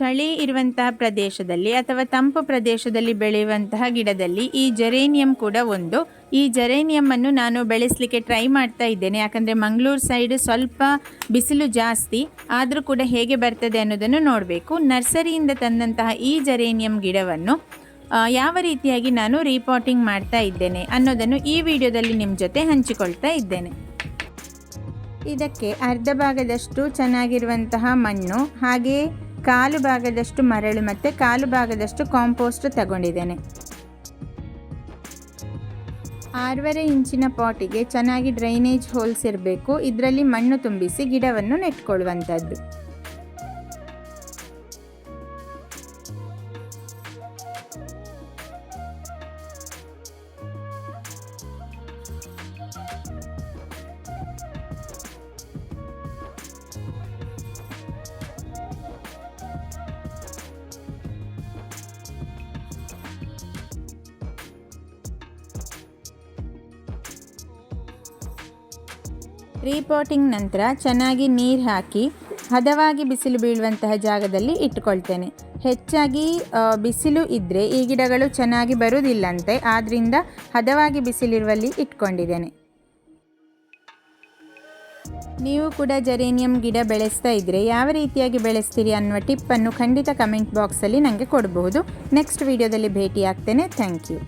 ಚಳಿ ಇರುವಂತಹ ಪ್ರದೇಶದಲ್ಲಿ ಅಥವಾ ತಂಪು ಪ್ರದೇಶದಲ್ಲಿ ಬೆಳೆಯುವಂತಹ ಗಿಡದಲ್ಲಿ ಈ ಜೆರೇನಿಯಂ ಕೂಡ ಒಂದು. ಈ ಜೆರೇನಿಯಂ ಅನ್ನು ನಾನು ಬೆಳೆಸಲಿಕ್ಕೆ ಟ್ರೈ ಮಾಡ್ತಾ ಇದ್ದೇನೆ. ಯಾಕಂದರೆ ಮಂಗಳೂರು ಸೈಡ್ ಸ್ವಲ್ಪ ಬಿಸಿಲು ಜಾಸ್ತಿ, ಆದರೂ ಕೂಡ ಹೇಗೆ ಬರ್ತದೆ ಅನ್ನೋದನ್ನು ನೋಡಬೇಕು. ನರ್ಸರಿಯಿಂದ ತಂದಂತಹ ಈ ಜೆರೇನಿಯಂ ಗಿಡವನ್ನು ಯಾವ ರೀತಿಯಾಗಿ ನಾನು ರೀಪೋರ್ಟಿಂಗ್ ಮಾಡ್ತಾ ಇದ್ದೇನೆ ಅನ್ನೋದನ್ನು ಈ ವಿಡಿಯೋದಲ್ಲಿ ನಿಮ್ಮ ಜೊತೆ ಹಂಚಿಕೊಳ್ತಾ ಇದ್ದೇನೆ. ಇದಕ್ಕೆ ಅರ್ಧ ಭಾಗದಷ್ಟು ಚೆನ್ನಾಗಿರುವಂತಹ ಮಣ್ಣು, ಹಾಗೆ ಕಾಲು ಭಾಗದಷ್ಟು ಮರಳು ಮತ್ತು ಕಾಲು ಭಾಗದಷ್ಟು ಕಾಂಪೋಸ್ಟ್ ತಗೊಂಡಿದ್ದೇನೆ. ಆರೂವರೆ ಇಂಚಿನ ಪಾಟಿಗೆ ಚೆನ್ನಾಗಿ ಡ್ರೈನೇಜ್ ಹೋಲ್ಸ್ ಇರಬೇಕು. ಇದರಲ್ಲಿ ಮಣ್ಣು ತುಂಬಿಸಿ ಗಿಡವನ್ನು ನೆಟ್ಕೊಳ್ಳುವಂಥದ್ದು. ರೀಪಾಟಿಂಗ್ ನಂತರ ಚೆನ್ನಾಗಿ ನೀರು ಹಾಕಿ ಹದವಾಗಿ ಬಿಸಿಲು ಬೀಳುವಂತಹ ಜಾಗದಲ್ಲಿ ಇಟ್ಕೊಳ್ತೇನೆ ಹೆಚ್ಚಾಗಿ ಬಿಸಿಲು ಇದ್ದರೆ ಈ ಗಿಡಗಳು ಚೆನ್ನಾಗಿ ಬರುವುದಿಲ್ಲಂತೆ ಆದ್ದರಿಂದ ಹದವಾಗಿ ಬಿಸಿಲಿರುವಲ್ಲಿ ಇಟ್ಕೊಂಡಿದ್ದೇನೆ. ನೀವು ಕೂಡ ಜರೇನಿಯಂ ಗಿಡ ಬೆಳೆಸ್ತಾ ಇದ್ದರೆ ಯಾವ ರೀತಿಯಾಗಿ ಬೆಳೆಸ್ತೀರಿ ಅನ್ನುವ ಟಿಪ್ಪನ್ನು ಖಂಡಿತ ಕಮೆಂಟ್ ಬಾಕ್ಸಲ್ಲಿ ನನಗೆ ಕೊಡಬಹುದು. ನೆಕ್ಸ್ಟ್ ವಿಡಿಯೋದಲ್ಲಿ ಭೇಟಿ ಆಗ್ತೇನೆ ಥ್ಯಾಂಕ್ ಯು.